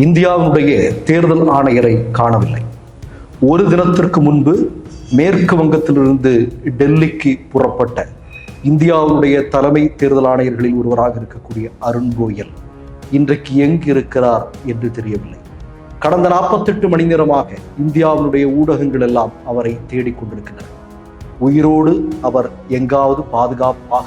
இந்தியாவினுடைய தேர்தல் ஆணையரை காணவில்லை. ஒரு தினத்திற்கு முன்பு மேற்கு வங்கத்திலிருந்து டெல்லிக்கு புறப்பட்ட இந்தியாவுடைய தலைமை தேர்தல் ஆணையர்களில் ஒருவராக இருக்கக்கூடிய அருண் கோயல் இன்றைக்கு எங்கு இருக்கிறார் என்று தெரியவில்லை. கடந்த நாற்பத்தெட்டு மணி நேரமாக இந்தியாவினுடைய ஊடகங்கள் எல்லாம் அவரை தேடிக்கொண்டிருக்கின்றன. உயிரோடு அவர் எங்காவது பாதுகாப்பாக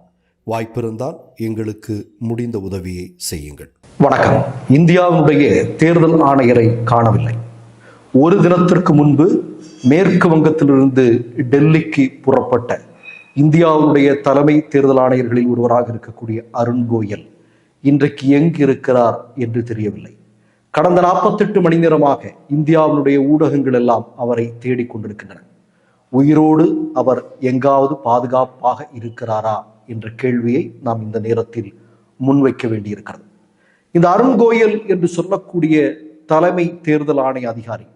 வாய்ப்பிருந்தால் எங்களுக்கு முடிந்த உதவியை செய்யுங்கள். வணக்கம். இந்தியாவினுடைய தேர்தல் ஆணையரை காணவில்லை. ஒரு தினத்திற்கு முன்பு மேற்கு வங்கத்திலிருந்து டெல்லிக்கு புறப்பட்ட இந்தியாவுடைய தலைமை தேர்தல் ஆணையர்களில் ஒருவராக இருக்கக்கூடிய அருண் கோயல் இன்றைக்கு எங்கு இருக்கிறார் என்று தெரியவில்லை. கடந்த நாற்பத்தெட்டு மணி நேரமாக இந்தியாவினுடைய ஊடகங்கள் எல்லாம் அவரை தேடிக்கொண்டிருக்கின்றன. உயிரோடு அவர் எங்காவது பாதுகாப்பாக இருக்கிறாரா என்ற கேள்வியை நாம் இந்த நேரத்தில் முன்வைக்க வேண்டியிருக்கிறது. இந்த அருண் கோயல் என்று சொல்லக்கூடிய தலைமை தேர்தல் ஆணைய அதிகாரி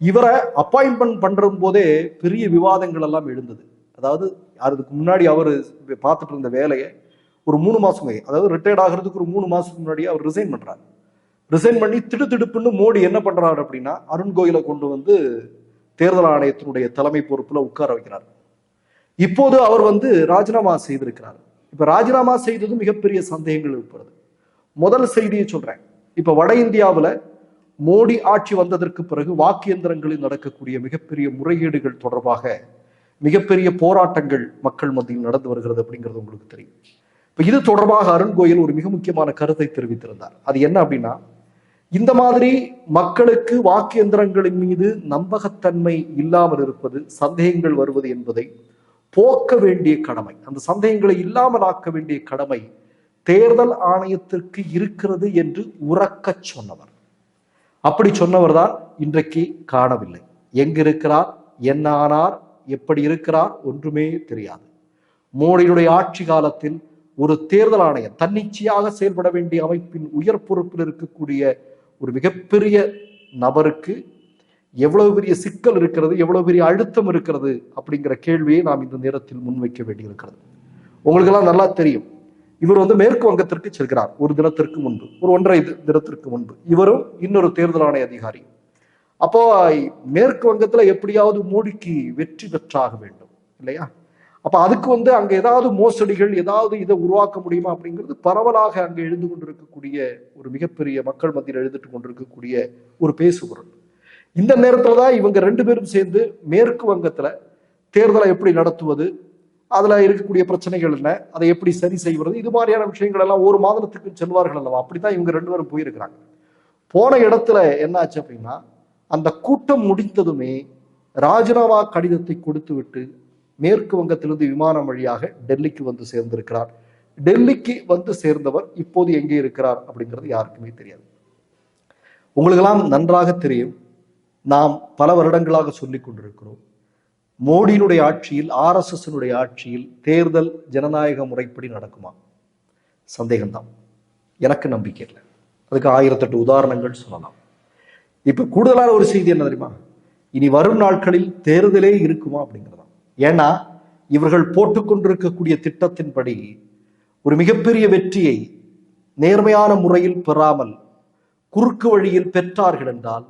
இவரை அப்பாயின்மெண்ட் பண்ற போதே பெரிய விவாதங்கள் எல்லாம் எழுந்தது. அதாவது அதுக்கு முன்னாடி அவர் பார்த்துட்டு இருந்த வேலையை ஒரு மூணு மாசம் அதாவது ரிட்டையர்ட் ஆகிறதுக்கு ஒரு மூணு மாசத்துக்கு முன்னாடி அவர் ரிசைன் பண்றாரு. ரிசைன் பண்ணி திடுதிடுப்புன்னு மோடி என்ன பண்றாரு அப்படின்னா அருண் கோயிலை கொண்டு வந்து தேர்தல் ஆணையத்தினுடைய தலைமை பொறுப்புல உட்கார வைக்கிறார். இப்போது அவர் வந்து ராஜினாமா செய்திருக்கிறார். இப்ப ராஜினாமா செய்தது மிகப்பெரிய சந்தேகங்கள் இருக்கிறது முதல் செய்தியை சொல்றேன். இப்ப வட இந்தியாவில் மோடி ஆட்சி வந்ததற்கு பிறகு வாக்கு எந்திரங்களில் நடக்கக்கூடிய மிகப்பெரிய முறைகேடுகள் தொடர்பாக மிகப்பெரிய போராட்டங்கள் மக்கள் மத்தியில் நடந்து வருகிறது அப்படிங்கிறது உங்களுக்கு தெரியும். இப்ப இது தொடர்பாக அருண் கோயல் ஒரு மிக முக்கியமான கருத்தை தெரிவித்திருந்தார். அது என்ன அப்படின்னா இந்த மாதிரி மக்களுக்கு வாக்கு எந்திரங்களின் மீது நம்பகத்தன்மை இல்லாமல் இருப்பது சந்தேகங்கள் வருவது என்பதை போக்க வேண்டிய கடமை அந்த சந்தேகங்களை இல்லாமல் ஆக்க வேண்டிய கடமை தேர்தல் ஆணையத்திற்கு இருக்கிறது என்று உறக்கச் சொன்னவர். அப்படி சொன்னவர் தான் இன்றைக்கு காணவில்லை. எங்கிருக்கிறார் என்ன ஆனார் எப்படி இருக்கிறார் ஒன்றுமே தெரியாது. மோடியினுடைய ஆட்சி காலத்தில் ஒரு தேர்தல் ஆணையம் தன்னிச்சையாக செயல்பட வேண்டிய அமைப்பின் உயர் பொறுப்பில் இருக்கக்கூடிய ஒரு மிகப்பெரிய நபருக்கு எவ்வளவு பெரிய சிக்கல் இருக்கிறது எவ்வளவு பெரிய அழுத்தம் இருக்கிறது அப்படிங்கிற கேள்வியை நாம் இந்த நேரத்தில் முன்வைக்க வேண்டியிருக்கிறது. உங்களுக்கெல்லாம் நல்லா தெரியும். இவர் வந்து மேற்கு வங்கத்திற்கு செல்கிறார் ஒரு தினத்திற்கு முன்பு ஒரு ஒன்றரை தினத்திற்கு முன்பு. இவரும் இன்னொரு தேர்தல் ஆணைய அதிகாரி. அப்போ மேற்கு வங்கத்துல எப்படியாவது மோடிக்கு வெற்றி பெற்றாக வேண்டும் இல்லையா? அப்ப அதுக்கு வந்து அங்க ஏதாவது மோசடிகள் ஏதாவது இதை உருவாக்க முடியுமா அப்படிங்கிறது பரவலாக அங்க எழுந்து கொண்டிருக்கக்கூடிய ஒரு மிகப்பெரிய மக்கள் மத்தியில் எழுதிட்டு கொண்டிருக்கக்கூடிய ஒரு பேசுபொருள். இந்த நேரத்தில் தான் இவங்க ரெண்டு பேரும் சேர்ந்து மேற்கு வங்கத்தில் தேர்தலை எப்படி நடத்துவது அதில் இருக்கக்கூடிய பிரச்சனைகள் என்ன அதை எப்படி சரி செய்வது இது மாதிரியான விஷயங்கள் எல்லாம் ஒரு மாதத்துக்கு செல்வார்கள் அல்லவா? அப்படித்தான் இவங்க ரெண்டு பேரும் போயிருக்கிறாங்க. போன இடத்துல என்ன ஆச்சு அப்படின்னா அந்த கூட்டம் முடிந்ததுமே ராஜினாமா கடிதத்தை கொடுத்து விட்டு மேற்கு வங்கத்திலிருந்து விமானம் வழியாக டெல்லிக்கு வந்து சேர்ந்திருக்கிறார். டெல்லிக்கு வந்து சேர்ந்தவர் இப்போது எங்கே இருக்கிறார் அப்படிங்கிறது யாருக்குமே தெரியாது. உங்களுக்கெல்லாம் நன்றாக தெரியும். நாம் பல வருடங்களாக சொல்லிக் கொண்டிருக்கிறோம். மோடியினுடைய ஆட்சியில் ஆர்எஸ்எஸ்னுடைய ஆட்சியில் தேர்தல் ஜனநாயக முறைப்படி நடக்குமா? சந்தேகம்தான். எனக்கு நம்பிக்கை இல்லை. அதுக்கு ஆயிரத்தெட்டு உதாரணங்கள் சொல்லலாம். இப்போ கூடுதலான ஒரு செய்தி என்ன தெரியுமா? இனி வரும் நாட்களில் தேர்தலே இருக்குமா அப்படிங்கிறதா ஏன்னா இவர்கள் போட்டுக்கொண்டிருக்கக்கூடிய திட்டத்தின்படி ஒரு மிகப்பெரிய வெற்றியை நேர்மையான முறையில் பெறாமல் குறுக்கு வழியில் பெற்றார்கள் என்றால்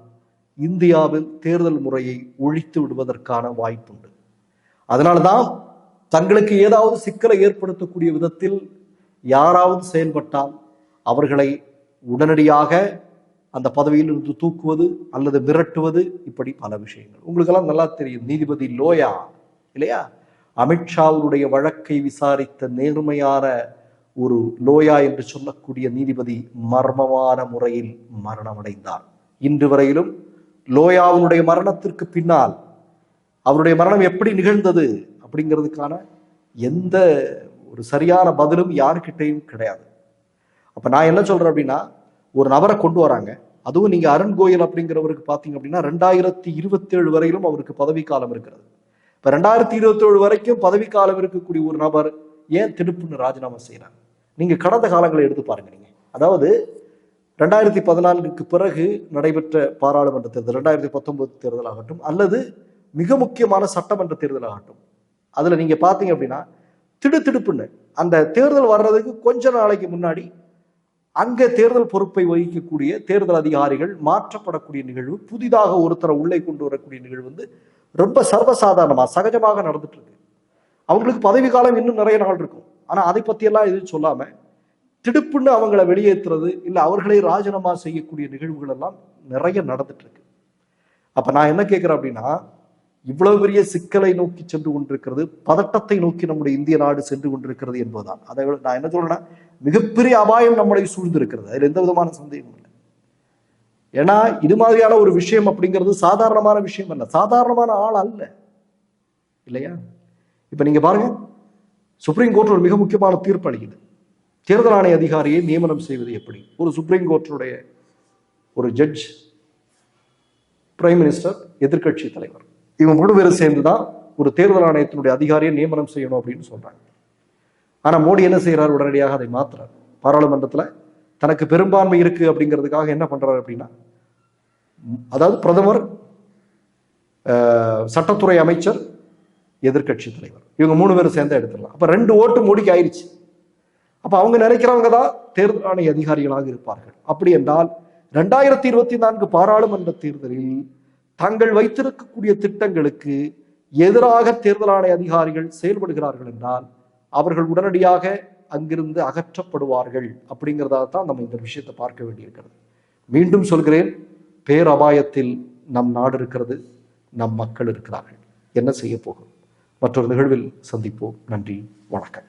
இந்தியாவில் தேர்தல் முறையை ஒழித்து விடுவதற்கான வாய்ப்புண்டு. அதனால்தான் தங்களுக்கு ஏதாவது சிக்கலை ஏற்படுத்தக்கூடிய விதத்தில் யாராவது செயல்பட்டால் அவர்களை உடனடியாக அந்த பதவியில் இருந்து தூக்குவது அல்லது மிரட்டுவது இப்படி பல விஷயங்கள். உங்களுக்கெல்லாம் நல்லா தெரியும். நீதிபதி லோயா இல்லையா? அமித்ஷாவுடைய வழக்கை விசாரித்த நேர்மையான ஒரு லோயா என்று சொல்லக்கூடிய நீதிபதி மர்மமான முறையில் மரணமடைந்தார். இன்று வரையிலும் லோயாவுடைய மரணத்திற்கு பின்னால் அவருடைய மரணம் எப்படி நிகழ்ந்தது அப்படிங்கிறதுக்கான எந்த ஒரு சரியான பதிலும் யாருக்கிட்டையும் கிடையாது. அப்போ நான் என்ன சொல்கிறேன் அப்படின்னா ஒரு நபரை கொண்டு வராங்க. அதுவும் நீங்கள் அருண் கோயல் அப்படிங்கிறவருக்கு பார்த்தீங்க அப்படின்னா ரெண்டாயிரத்தி இருபத்தேழு வரையிலும் அவருக்கு பதவி காலம் இருக்கிறது. இப்போ ரெண்டாயிரத்தி இருபத்தேழு வரைக்கும் பதவி காலம் இருக்கக்கூடிய ஒரு நபர் ஏன் திடுப்புன்னு ராஜினாமா செய்கிறாங்க நீங்கள் கடந்த காலங்களை எடுத்து பாருங்க நீங்கள் அதாவது ரெண்டாயிரத்தி பதினான்குக்கு பிறகு நடைபெற்ற பாராளுமன்ற தேர்தல் ரெண்டாயிரத்தி பத்தொன்பது தேர்தல் ஆகட்டும் அல்லது மிக முக்கியமான சட்டமன்ற தேர்தல் ஆகட்டும் அதில் நீங்கள் பார்த்தீங்க அப்படின்னா திடுத்திடுப்புன்னு அந்த தேர்தல் வர்றதுக்கு கொஞ்ச நாளைக்கு முன்னாடி அங்கே தேர்தல் பொறுப்பை வகிக்கக்கூடிய தேர்தல் அதிகாரிகள் மாற்றப்படக்கூடிய நிகழ்வு புதிதாக ஒருத்தரை உள்ளே கொண்டு வரக்கூடிய நிகழ்வு வந்து ரொம்ப சர்வசாதாரணமாக சகஜமாக நடந்துட்டு இருக்கு. அவங்களுக்கு பதவி காலம் இன்னும் நிறைய நாள் இருக்கும். ஆனால் அதை பற்றியெல்லாம் எதுவும் சொல்லாமல் திடுப்புன்னு அவங்கள வெளியேற்றுறது இல்லை அவர்களை ராஜினாமா செய்யக்கூடிய நிகழ்வுகள் எல்லாம் நிறைய நடந்துட்டு இருக்கு அப்ப நான் என்ன கேட்கிறேன் அப்படின்னா இவ்வளவு பெரிய சிக்கலை நோக்கி சென்று கொண்டிருக்கிறது பதட்டத்தை நோக்கி நம்முடைய இந்திய நாடு சென்று கொண்டிருக்கிறது என்பதுதான். அதை விட நான் என்ன சொல்றேன்னா மிகப்பெரிய அபாயம் நம்மளை சூழ்ந்திருக்கிறது. அதில் எந்த விதமான சந்தேகமும் இல்லை. ஏன்னா இது மாதிரியான ஒரு விஷயம் அப்படிங்கிறது சாதாரணமான விஷயம் அல்ல. சாதாரணமான ஆள் அல்ல. இல்லையா? இப்ப நீங்க பாருங்க சுப்ரீம் கோர்ட் ஒரு மிக முக்கியமான தீர்ப்பு அளிக்குது. தேர்தல் ஆணைய அதிகாரியை நியமனம் செய்வது எப்படி? ஒரு சுப்ரீம் கோர்ட்டுடைய ஒரு ஜட்ஜ் பிரைம் மினிஸ்டர் எதிர்க்கட்சி தலைவர். இவங்க மூணு பேரும் சேர்ந்து தான் ஒரு தேர்தல் ஆணையத்தினுடைய அதிகாரியை நியமனம் செய்யணும் அப்படின்னு சொல்றாங்க. ஆனா மோடி என்ன செய்யறாரு உடனடியாக அதை மாத்துறாரு. பாராளுமன்றத்தில் தனக்கு பெரும்பான்மை இருக்கு அப்படிங்கிறதுக்காக என்ன பண்றாரு அப்படின்னா அதாவது பிரதமர் சட்டத்துறை அமைச்சர் எதிர்க்கட்சி தலைவர். இவங்க மூணு பேரும் சேர்ந்தா எடுத்துடலாம். அப்ப ரெண்டு ஓட்டு மோடிக்கு ஆயிடுச்சு அப்ப அவங்க நினைக்கிறவங்க தான் தேர்தல் ஆணைய அதிகாரிகளாக இருப்பார்கள். அப்படி என்றால் ரெண்டாயிரத்தி இருபத்தி நான்கு பாராளுமன்ற தேர்தலில் தாங்கள் வைத்திருக்கக்கூடிய திட்டங்களுக்கு எதிராக தேர்தல் ஆணைய அதிகாரிகள் செயல்படுகிறார்கள் என்றால் அவர்கள் உடனடியாக அங்கிருந்து அகற்றப்படுவார்கள் அப்படிங்கிறதாக தான் நம்ம இந்த விஷயத்தை பார்க்க வேண்டியிருக்கிறது. மீண்டும் சொல்கிறேன் பேரபாயத்தில் நம் நாடு இருக்கிறது நம் மக்கள் இருக்கிறார்கள். என்ன செய்ய போகும்? மற்றொரு நிகழ்வில் சந்திப்போம். நன்றி வணக்கம்.